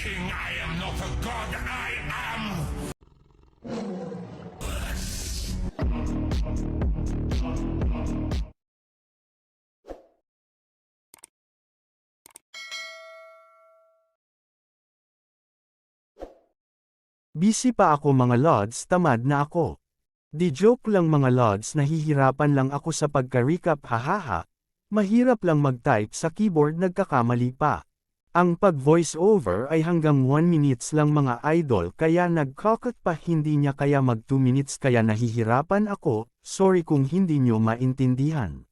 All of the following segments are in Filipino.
king, I am not a god, I am. Busy pa ako mga lods, tamad na ako. Di joke lang mga lods, nahihirapan lang ako sa pagka-recap hahaha. Mahirap lang mag-type sa keyboard nagkakamali pa. Ang pag-voice over ay hanggang 1 minutes lang mga idol kaya nag-cockot pa hindi niya kaya mag 2 minutes kaya nahihirapan ako, sorry kung hindi nyo maintindihan.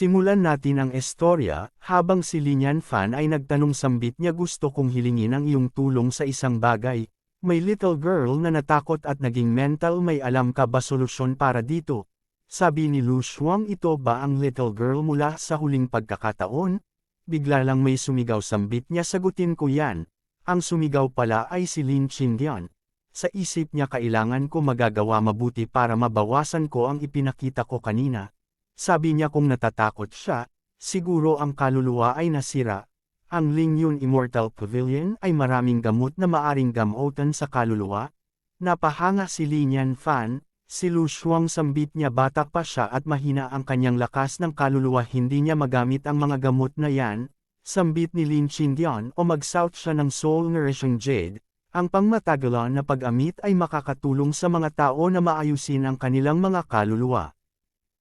Simulan natin ang estorya, habang si Linyan Fan ay nagtanong sambit niya gusto kong hilingin ang iyong tulong sa isang bagay. May little girl na natakot at naging mental may alam ka ba solusyon para dito? Sabi ni Lu Shuang ito ba ang little girl mula sa huling pagkakataon? Bigla lang may sumigaw sambit niya sagutin ko yan. Ang sumigaw pala ay si Lin Qingdian. Sa isip niya kailangan ko magagawa mabuti para mabawasan ko ang ipinakita ko kanina. Sabi niya kung natatakot siya, siguro ang kaluluwa ay nasira. Ang Lingyun Immortal Pavilion ay maraming gamot na maaring gamutan sa kaluluwa. Napahanga si Linyan Fan, si Lu Shuang sambit niya batak pa siya at mahina ang kanyang lakas ng kaluluwa hindi niya magamit ang mga gamot na yan. Sambit ni Lin Qingdian o mag-south siya ng Soul Nourishing Jade. Ang pangmatagalan na pag-amit ay makakatulong sa mga tao na maayusin ang kanilang mga kaluluwa.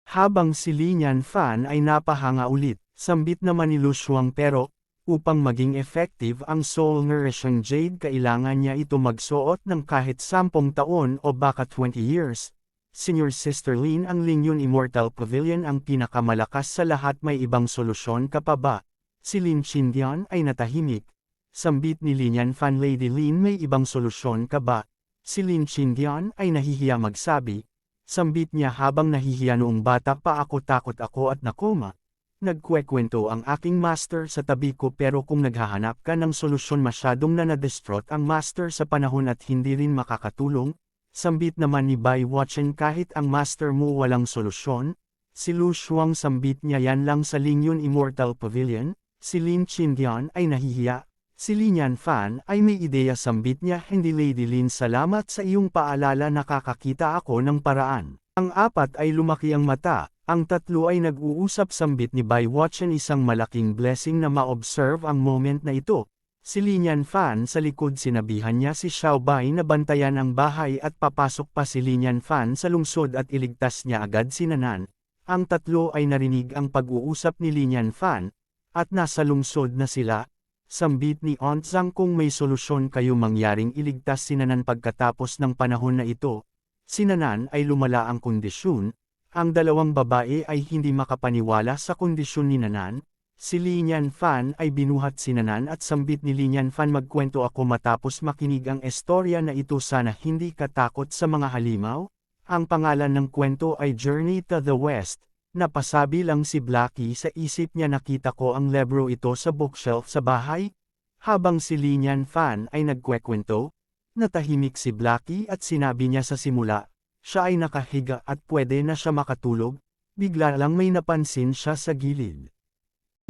Habang si Linyan Fan ay napahanga ulit, sambit naman ni Lu Shuang pero, upang maging effective ang Soul Nourishing Jade kailangan niya ito magsuot ng kahit 10 taon o baka 20 years. Senior Sister Lin ang Lingyun Immortal Pavilion ang pinakamalakas sa lahat may ibang solusyon ka pa ba? Si Lin Qindian ay natahimik. Sambit ni Linyan Fan Lady Lin may ibang solusyon ka ba? Si Lin Qindian ay nahihiya magsabi, Sambit niya habang nahihiya noong bata pa ako takot ako at nakoma. Nagkwekwento ang aking master sa tabi ko pero kung naghahanap ka ng solusyon masyadong na na-distraught ang master sa panahon at hindi rin makakatulong, sambit naman ni Bai Watchen kahit ang master mo walang solusyon, si Lu Shuang sambit niya yan lang sa Lingyun Immortal Pavilion, si Lin Qindian ay nahihiya, Si Linyan Fan ay may ideya sambit niya? Hindi Lady Lin salamat sa iyong paalala nakakakita ako ng paraan. Ang apat ay lumaki ang mata, ang tatlo ay nag-uusap sambit ni Bai Watchen isang malaking blessing na ma-observe ang moment na ito. Si Linyan Fan sa likod sinabihan niya si Xiao Bai na bantayan ang bahay at papasok pa si Linyan Fan sa lungsod at iligtas niya agad si Nanan. Ang tatlo ay narinig ang pag-uusap ni Linyan Fan, at nasa lungsod na sila, Sambit ni Aunt Zhang kung may solusyon kayo mangyaring iligtas si Nanan pagkatapos ng panahon na ito. Si Nanan ay lumala ang kondisyon, ang dalawang babae ay hindi makapaniwala sa kondisyon ni Nanan, si Linyan Fan ay binuhat si Nanan at sambit ni Linyan Fan magkwento ako matapos makinig ang estorya na ito sana hindi katakot sa mga halimaw. Ang pangalan ng kwento ay Journey to the West, Napasabi lang si Blackie sa isip niya nakita ko ang libro ito sa bookshelf sa bahay. Habang si Linyan Fan ay nagkwekwento, natahimik si Blackie at sinabi niya sa simula, siya ay nakahiga at pwede na siya makatulog, bigla lang may napansin siya sa gilid.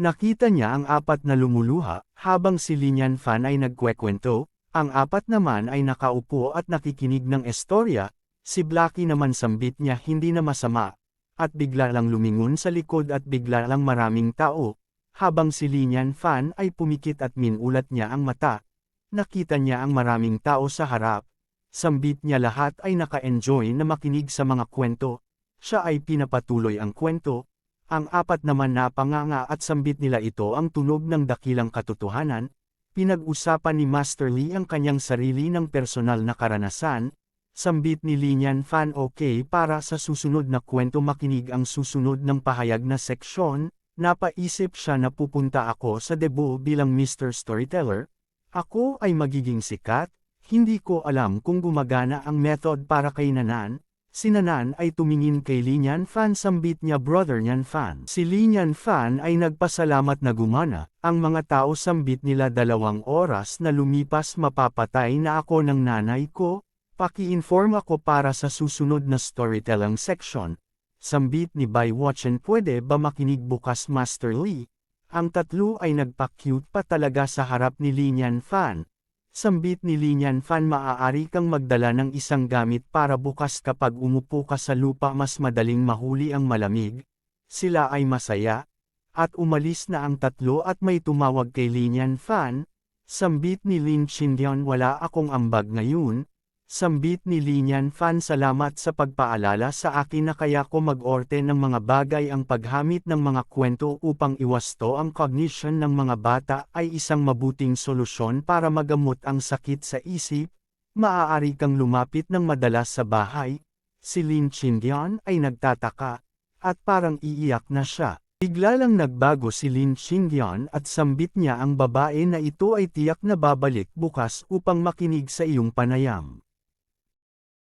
Nakita niya ang apat na lumuluha, habang si Linyan Fan ay nagkwekwento, ang apat naman ay nakaupo at nakikinig ng estorya, si Blackie naman sambit niya hindi na masama, at bigla lang lumingon sa likod at bigla lang maraming tao, habang si Linyan Fan ay pumikit at minulat niya ang mata. Nakita niya ang maraming tao sa harap. Sambit niya lahat ay naka-enjoy na makinig sa mga kwento. Siya ay pinapatuloy ang kwento. Ang apat naman napanganga at sambit nila ito ang tunog ng dakilang katotohanan. Pinag-usapan ni Master Lee ang kanyang sarili ng personal na karanasan, Sambit ni Linyan Fan okay para sa susunod na kwento makinig ang susunod ng pahayag na seksyon, napaisip siya na pupunta ako sa debut bilang Mr. Storyteller. Ako ay magiging sikat, hindi ko alam kung gumagana ang method para kay Nanan. Si Nanan ay tumingin kay Linyan Fan sambit niya brother niyan Fan. Si Linyan Fan ay nagpasalamat na gumana, ang mga tao sambit nila dalawang oras na lumipas mapapatay na ako ng nanay ko, Paki-inform ako para sa susunod na storytelling section. Sambit ni Bai Watchen pwede ba makinig bukas Master Lee? Ang tatlo ay nagpa-cute pa talaga sa harap ni Linian Fan. Sambit ni Linian Fan maaari kang magdala ng isang gamit para bukas kapag umupo ka sa lupa mas madaling mahuli ang malamig. Sila ay masaya. At umalis na ang tatlo at may tumawag kay Linian Fan. Sambit ni Lin Chindian wala akong ambag ngayon. Sambit ni Linian Fan salamat sa pagpaalala sa akin na kaya ko mag-orte ng mga bagay ang paghamit ng mga kwento upang iwasto ang cognition ng mga bata ay isang mabuting solusyon para magamot ang sakit sa isip. Maaari kang lumapit ng madalas sa bahay. Si Lin Chindian ay nagtataka. At parang iiyak na siya. Bigla lang nagbago si Lin Chindian at sambit niya ang babae na ito ay tiyak na babalik bukas upang makinig sa iyong panayam.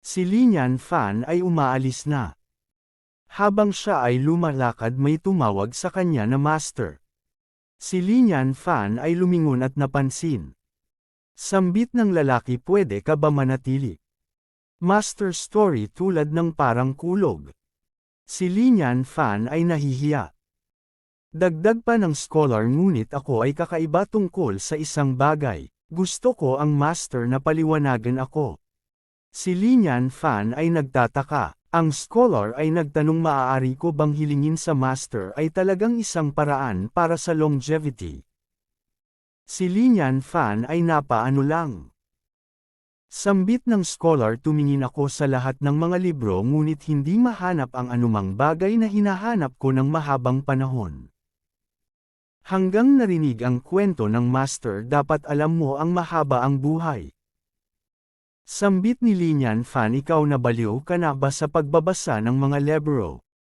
Si Linian Fan ay umaalis na. Habang siya ay lumalakad may tumawag sa kanya na master. Si Linian Fan ay lumingon at napansin. Sambit ng lalaki pwede ka ba manatili? Master story tulad ng parang kulog. Si Linian Fan ay nahihiya. Dagdag pa ng scholar ngunit ako ay kakaiba tungkol sa isang bagay. Gusto ko ang master na paliwanagan ako. Si Linian Fan ay nagtataka. Ang scholar ay nagtanong maaari ko bang hilingin sa master ay talagang isang paraan para sa longevity. Si Linian Fan ay napaano lang. Sambit ng scholar tumingin ako sa lahat ng mga libro ngunit hindi mahanap ang anumang bagay na hinahanap ko ng mahabang panahon. Hanggang narinig ang kwento ng master dapat alam mo ang mahaba ang buhay. Sambit ni Linian Fan ikaw na baliw ka na ba sa pagbabasa ng mga libro?